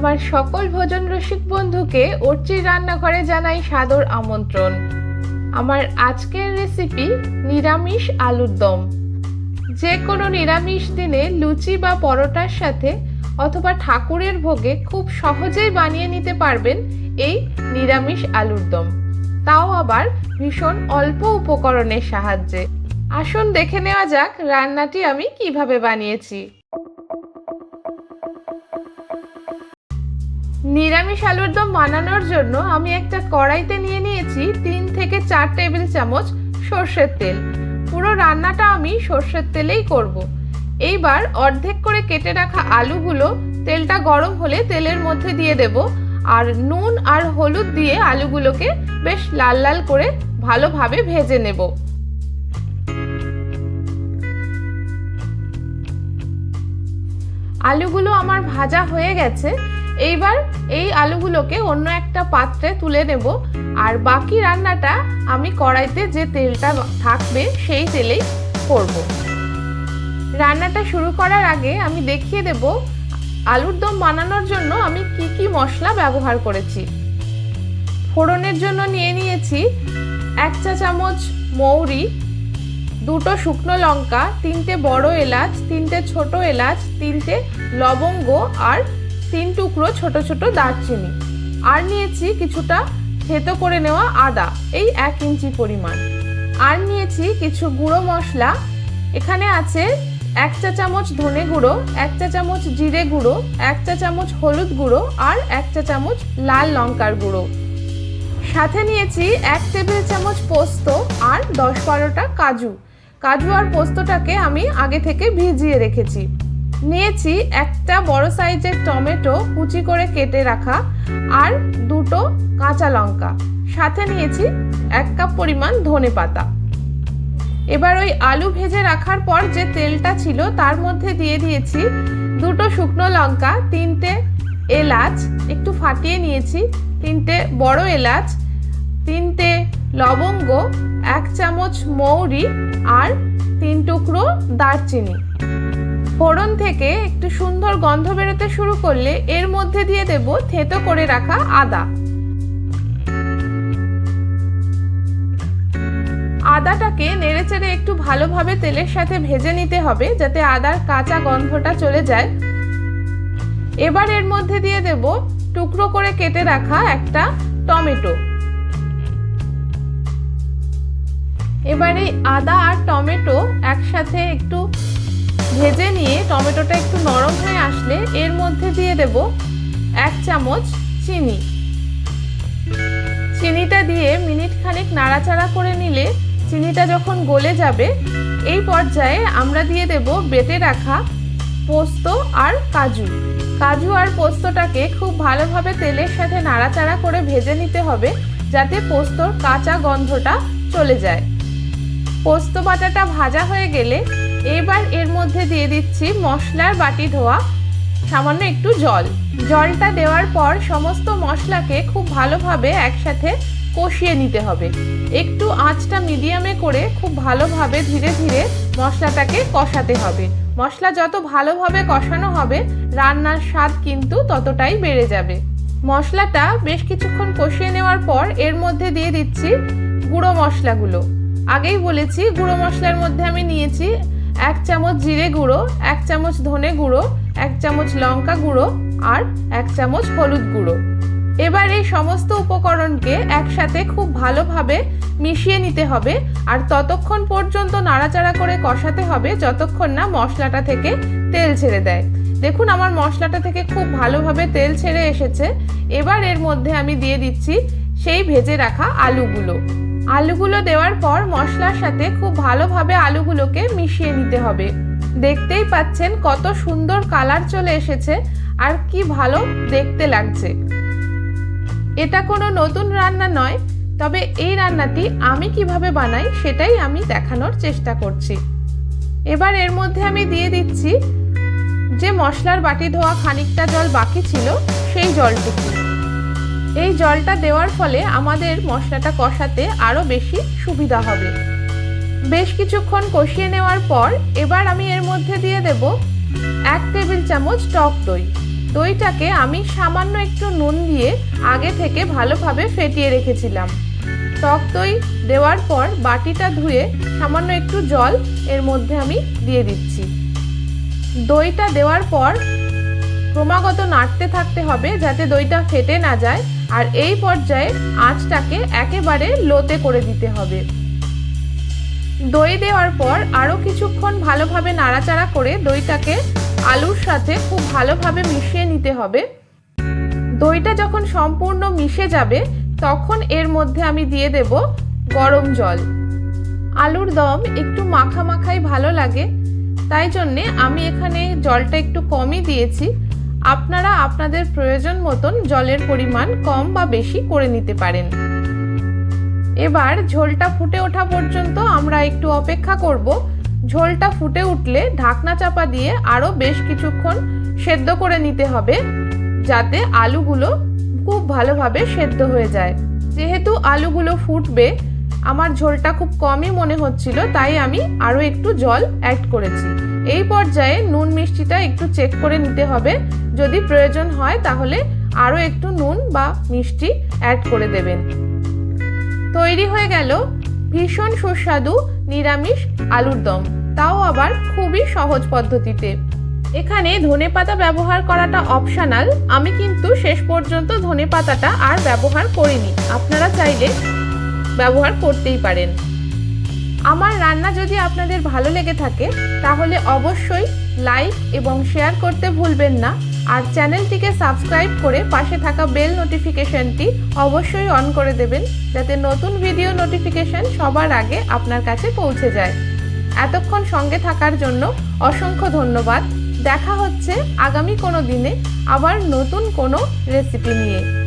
আমার সকল ভোজন রসিক বন্ধুকে অর্চির রান্নাঘরে জানাই সাদর আমন্ত্রণ। আমার আজকের রেসিপি নিরামিষ আলুর দম। যে কোনো নিরামিষ দিনে লুচি বা পরোটার সাথে অথবা ঠাকুরের ভোগে খুব সহজেই বানিয়ে নিতে পারবেন এই নিরামিষ আলুর দম। তাও আবার ভীষণ অল্প উপকরণের সাহায্যে। আসুন দেখে নেওয়া যাক রান্নাটি আমি কীভাবে বানিয়েছি। নিরামিষ আলুর দম বানানোর জন্য আমি একটা কড়াইতে নিয়ে নিয়েছি তিন থেকে চার টেবিল চামচ সর্ষের তেল। পুরো রান্নাটা আমি সর্ষের তেলেই করব। এইবার অর্ধেক করে কেটে রাখা আলুগুলো তেলটা গরম হলে তেলের মধ্যে দিয়ে দেব আর নুন আর হলুদ দিয়ে আলুগুলোকে বেশ লাল লাল করে ভালোভাবে ভেজে নেব। আলুগুলো আমার ভাজা হয়ে গেছে। এইবার এই আলুগুলোকে অন্য একটা পাত্রে তুলে নেব। আর বাকি রান্নাটা আমি কড়াইতে যে তেলটা থাকবে সেই তেলেই করব। রান্নাটা শুরু করার আগে আমি দেখিয়ে দেব, আলুর দম বানানোর জন্য আমি কি কি মশলা ব্যবহার করেছি। ফোড়নের জন্য নিয়ে নিয়েছি এক চা চামচ মৌরি, দুটো শুকনো লঙ্কা, তিনটে বড় এলাচ, তিনটে ছোট এলাচ, তিনটে লবঙ্গ আর তিন টুকরো ছোট ছোট দারচিনি। আর নিয়েছি কিছুটা থেতো করে নেওয়া আদা, এই এক ইঞ্চি পরিমাণ। আর নিয়েছি কিছু গুঁড়ো মশলা। এখানে আছে এক চা চামচ ধনে গুঁড়ো, এক চা চামচ জিরে গুঁড়ো, এক চা চামচ হলুদ গুঁড়ো আর এক চা চামচ লাল লঙ্কার গুঁড়ো। সাথে নিয়েছি এক টেবিল চামচ পোস্ত আর দশ বারোটা কাজু। কাজু আর পোস্তটাকে আমি আগে থেকে ভিজিয়ে রেখেছি। নিয়েছি একটা বড় সাইজের টমেটো কুচি করে কেটে রাখা আর দুটো কাঁচা লঙ্কা। সাথে নিয়েছি এক কাপ পরিমাণ ধনে পাতা। এবার ওই আলু ভেজে রাখার পর যে তেলটা ছিল তার মধ্যে দিয়ে দিয়েছি দুটো শুকনো লঙ্কা, তিনটে এলাচ, একটু ফাটিয়ে নিয়েছি, তিনটে বড় এলাচ, তিনটে লবঙ্গ, এক চামচ মৌরি আর তিন টুকরো দারচিনি। ফোড়ন থেকে একটু সুন্দর গন্ধ বেরোতে শুরু করলে এর মধ্যে দিয়ে দেব থেতো করে রাখা আদা। আদাটাকে নেড়েচেড়ে একটু ভালোভাবে তেলের সাথে ভেজে নিতে হবে যাতে আদার কাঁচা গন্ধটা চলে যায়। এবার এর মধ্যে দিয়ে দেব টুকরো করে কেটে রাখা একটা টমেটো। এবারে আদা আর টমেটো একসাথে একটু ভেজে নিয়ে টমেটোটা একটু নরম হয়ে আসলে এর মধ্যে দিয়ে দেব এক চামচ চিনি। চিনিটা দিয়ে মিনিট খানিক নাড়াচাড়া করে নিলে চিনিটা যখন গলে যাবে, এই পর্যায়ে আমরা দিয়ে দেব বেটে রাখা পোস্ত আর কাজু। কাজু আর পোস্তটাকে খুব ভালোভাবে তেলের সাথে নাড়াচাড়া করে ভেজে নিতে হবে যাতে পোস্তর কাঁচা গন্ধটা চলে যায়। পোস্ত বাটাটা ভাজা হয়ে গেলে এবার এর মধ্যে দিয়ে দিচ্ছি মশলার বাটি ধোয়া, সামান্য একটু জল। জলটা দেওয়ার পর সমস্ত মশলাকে খুব ভালোভাবে একসাথে কষিয়ে নিতে হবে। একটু আঁচটা মিডিয়ামে করে খুব ভালোভাবে ধীরে ধীরে মশলাটাকে কষাতে হবে। মশলা যত ভালোভাবে কষানো হবে, রান্নার স্বাদ কিন্তু ততটাই বেড়ে যাবে। মশলাটা বেশ কিছুক্ষণ কষিয়ে নেওয়ার পর এর মধ্যে দিয়ে দিচ্ছি গুঁড়ো মশলাগুলো। আগেই বলেছি, গুঁড়ো মশলার মধ্যে আমি নিয়েছি এক চামচ জিরে গুঁড়ো, এক চামচ ধনে গুঁড়ো, এক চামচ লঙ্কা গুঁড়ো আর এক চামচ হলুদ গুঁড়ো। এবার এই সমস্ত উপকরণকে একসাথে খুব ভালোভাবে মিশিয়ে নিতে হবে আর ততক্ষণ পর্যন্ত নাড়াচাড়া করে কষাতে হবে যতক্ষণ না মশলাটা থেকে তেল ছেড়ে দেয়। দেখুন আমার মশলাটা থেকে খুব ভালোভাবে তেল ছেড়ে এসেছে। এবার এর মধ্যে আমি দিয়ে দিচ্ছি সেই ভেজে রাখা আলুগুলো। আলুগুলো দেওয়ার পর মশলার সাথে খুব ভালোভাবে আলুগুলোকে মিশিয়ে নিতে হবে। দেখতেই পাচ্ছেন কত সুন্দর কালার চলে এসেছে আর কি ভালো দেখতে লাগছে। এটা কোনো নতুন রান্না নয়, তবে এই রান্নাটি আমি কীভাবে বানাই সেটাই আমি দেখানোর চেষ্টা করছি। এবার এর মধ্যে আমি দিয়ে দিচ্ছি যে মশলার বাটি ধোয়া খানিকটা জল বাকি ছিল সেই জলটুকু। এই জলটা দেওয়ার ফলে আমাদের মশলাটা কষাতে আরও বেশি সুবিধা হবে। বেশ কিছুক্ষণ কষিয়ে নেওয়ার পর এবার আমি এর মধ্যে দিয়ে দেব এক টেবিল চামচ টক দই। দইটাকে আমি সামান্য একটু নুন দিয়ে আগে থেকে ভালোভাবে ফেটিয়ে রেখেছিলাম। টক দই দেওয়ার পর বাটিটা ধুয়ে সামান্য একটু জল এর মধ্যে আমি দিয়ে দিচ্ছি। দইটা দেওয়ার পর ক্রমাগত নাড়তে থাকতে হবে যাতে দইটা ফেটে না যায়। আর এই পর্যায়ে আঁচটাকে একেবারে লোতে করে দিতে হবে। দই দেওয়ার পর আরও কিছুক্ষণ ভালোভাবে নাড়াচাড়া করে দইটাকে আলুর সাথে খুব ভালোভাবে মিশিয়ে নিতে হবে। দইটা যখন সম্পূর্ণ মিশে যাবে, তখন এর মধ্যে আমি দিয়ে দেব গরম জল। আলুর দম একটু মাখা মাখাই ভালো লাগে, তাই জন্যে আমি এখানে জলটা একটু কমই দিয়েছি। আপনারা আপনাদের প্রয়োজন মতন জলের পরিমাণ কম বা বেশি করে নিতে পারেন। এবার ঝোলটা ফুটে ওঠা পর্যন্ত আমরা একটু অপেক্ষা করব। ঝোলটা ফুটে উঠলে ঢাকনা চাপা দিয়ে আরও বেশ কিছুক্ষণ সেদ্ধ করে নিতে হবে, যাতে আলুগুলো খুব ভালোভাবে সেদ্ধ হয়ে যায়। যেহেতু আলুগুলো ফুটবে, আমার ঝোলটা খুব কমই মনে হচ্ছিল, তাই আমি আরও একটু জল অ্যাড করেছি। এই পর্যায়ে নুন মিষ্টিটা একটু চেক করে নিতে হবে। যদি প্রয়োজন হয় তাহলে আরও একটু নুন বা মিষ্টি অ্যাড করে দেবেন। তৈরি হয়ে গেল ভীষণ সুস্বাদু নিরামিষ আলুর দম। তাও আবার খুবই সহজ পদ্ধতিতে। এখানে ধনেপাতা ব্যবহার করাটা অপশনাল আমি কিন্তু শেষ পর্যন্ত ধনেপাতাটা আর ব্যবহার করিনি। আপনারা চাইলে ব্যবহার করতেই পারেন। আমার রান্না যদি আপনাদের ভালো লেগে থাকে, তাহলে অবশ্যই লাইক এবং শেয়ার করতে ভুলবেন না। আর চ্যানেলটিকে সাবস্ক্রাইব করে পাশে থাকা বেল নোটিফিকেশনটি অবশ্যই অন করে দেবেন, যাতে নতুন ভিডিও নোটিফিকেশন সবার আগে আপনার কাছে পৌঁছে যায়। এতক্ষণ সঙ্গে থাকার জন্য অসংখ্য ধন্যবাদ। দেখা হচ্ছে আগামী কোনো দিনে আবার নতুন কোনো রেসিপি নিয়ে।